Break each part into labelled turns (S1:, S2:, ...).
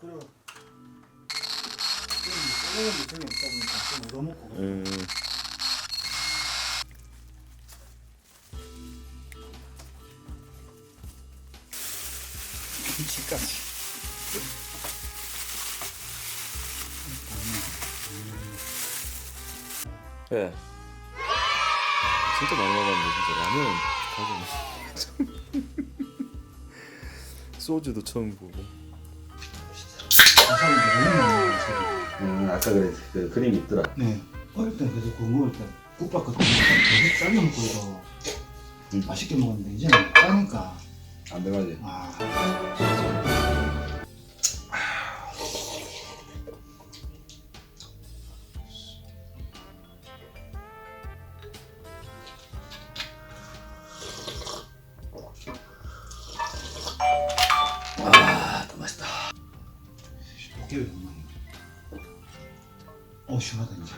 S1: 그리고 썰는 게 별로 없다 보니까 좀 얻어먹고
S2: 음.
S1: 김치까지.
S2: 예. 진짜 많이 먹었는데 진짜 라면 가격. 소주도 처음 보고.
S1: 가사는 너무 많이 먹어요.
S3: 음 아까 그래 그 그림이 있더라.
S1: 네. 어릴 때 그래도 그거 먹을 때 국밥 같은 거 되게 짜게 먹고 해서
S3: 음.
S1: 맛있게 먹었는데 이제는 짜니까
S3: 안 들어가지.
S1: 아 시원하다 이제.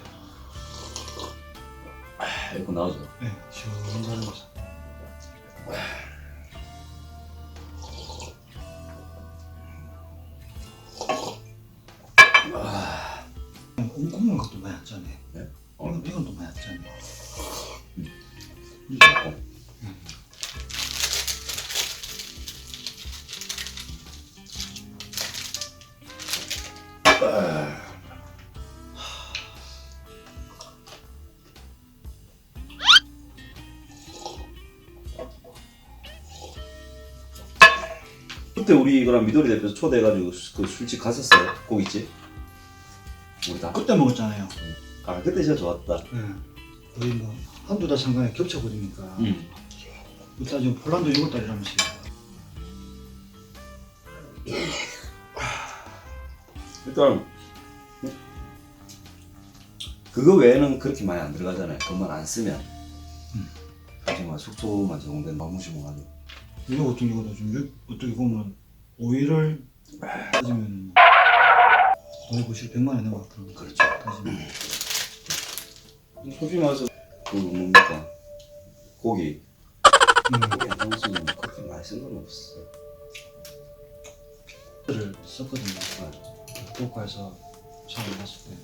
S3: 에어컨 나오죠.
S1: 네 시원하게 먹어. 콩콩한 것도 많이 왔잖아.
S3: 네?
S1: 이건 이건 또 많이 왔잖아.
S3: 어. 그때 우리 그럼 미도리 대표 초대해가지고 수- 그 술집 갔었어요 고깃집 우리 다.
S1: 그때 먹었잖아요.
S3: 아 그때 진짜 좋았다.
S1: 네. 거의 뭐 한두 달 상간에 겹쳐버리니까.
S3: 음.
S1: 일단 지금 폴란드 6월 달이라면서
S3: 일단 그거 외에는 그렇게 많이 안 들어가잖아요. 돈만 안 쓰면.
S1: 음.
S3: 하지만 숙소만 제공된 너무 심하고.
S1: 이거 같은 경우도 좀 육- 어떻게 보면 오이를 따지면 거의 보실 100만 원 넘어 그런 거
S3: 그렇죠.
S1: 따지면.
S3: 솔직히 말해서. 그 뭡니까 고기.
S1: 음,
S3: 고기 한 장수는 그렇게 많이 쓴건 없어.
S1: 를 썼거든요. 국가에서 처음 봤을 때.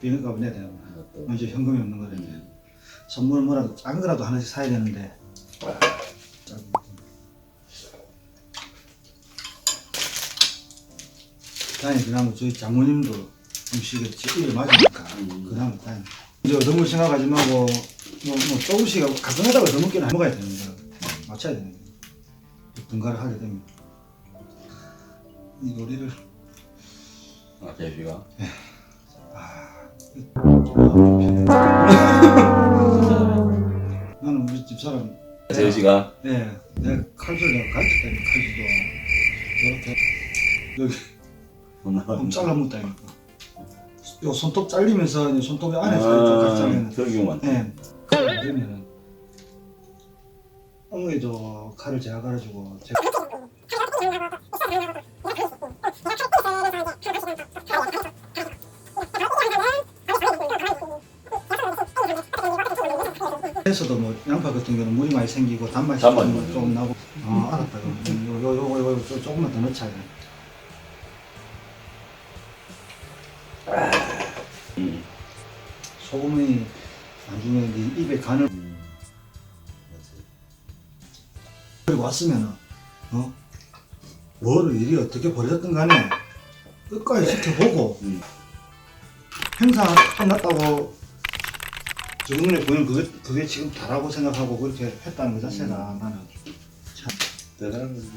S1: 비행값 내야 되는 거야
S3: 그것도.
S1: 이제 현금이 없는 거라면 선물 뭐라도 작은 거라도 하나씩 사야 되는데. 작 다행히 그나마 저희 장모님도 음식에 제일 맞으니까
S3: 음.
S1: 그나마 다행 이제 너무 생각하지 말고 뭐, 뭐 조금씩 가끔 하다가 더 먹기는 먹어야 되는 거야 맞춰야 되는 거야 분가를 하게 되면 이 요리를.
S3: 아 제비가.
S1: 아, 그- 나는 우리 집 사람.
S3: 제비가.
S1: 네, 내가 칼질 내가 가르쳤다니까 칼질도 이렇게. 여기 좀 잘라먹다니까. 요 손톱 잘리면서 이제 손톱이 안에서 이렇게 잘리면
S3: 경우 많다.
S1: 네, 그러면은 어머니도 칼을 제가 가르치고 제가 해서도 뭐 양파 같은 경우는 물이 많이 생기고 단맛이
S3: 단맛이
S1: 좀,
S3: 많이
S1: 좀 나고. 아 알았다. 요, 요, 요, 요, 요, 조- 조금만 더 넣자. 이거.
S3: 음.
S1: 소금이 나중에 네 입에 간을
S3: 음.
S1: 그리고 왔으면은 어 뭐를 일이 어떻게 벌어졌든 간에 끝까지 지켜보고
S3: 음.
S1: 행사 끝났다고 저 눈에 보이는 그게, 그게 지금 다라고 생각하고 그렇게 했다는 것 자체가 나는 참
S3: 대단한 거지.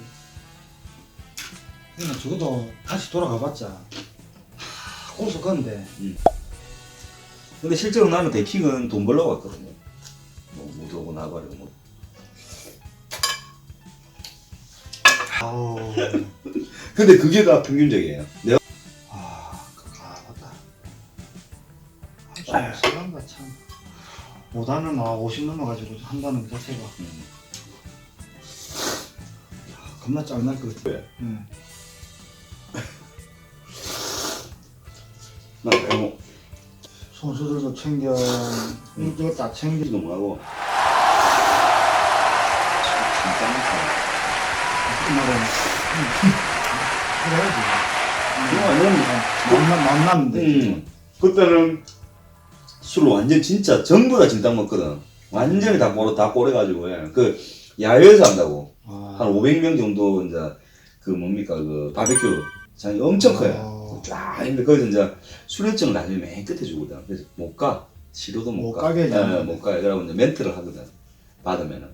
S1: 그러니까 적어도 다시 돌아가봤자 하, 고소 건데
S3: 근데 실제로 나는 데킹은 돈 벌러 갔거든요. 뭐 무도고 나발이고 뭐.
S1: 아우
S3: 근데 그게 다 평균적이에요. 내가
S1: 아, 아 맞다 아, 참 사람가 참 못하는 아, 50 넘어가지고 한다는 그 자체가
S3: 음.
S1: 아, 겁나 짤날 것 같아
S3: 왜?
S1: 응.
S3: 나 배고
S1: 손수들도 챙겨 이거 다 챙겨
S3: 기도 뭐하고. 진짜 많다.
S1: 그 그래야지.
S3: 완전
S1: 만남 만남인데.
S3: 음. 그때는 술을 완전 진짜 전부 다 진탕 먹거든. 완전히 다 꼬려 다 꼬려가지고 예. 그 야외에서 한다고
S1: 아.
S3: 한 500명 정도 이제 그 뭡니까 그 바베큐 장이 엄청 커요.
S1: 어.
S3: 쫙 있는데 거기서 이제 수료증을 나중에 맨 끝에 주거든. 그래서 못 가. 시도도 못,
S1: 못
S3: 가.
S1: 가게
S3: 예,
S1: 하잖아.
S3: 못 가. 그러고 이제 멘트를 하거든. 받으면은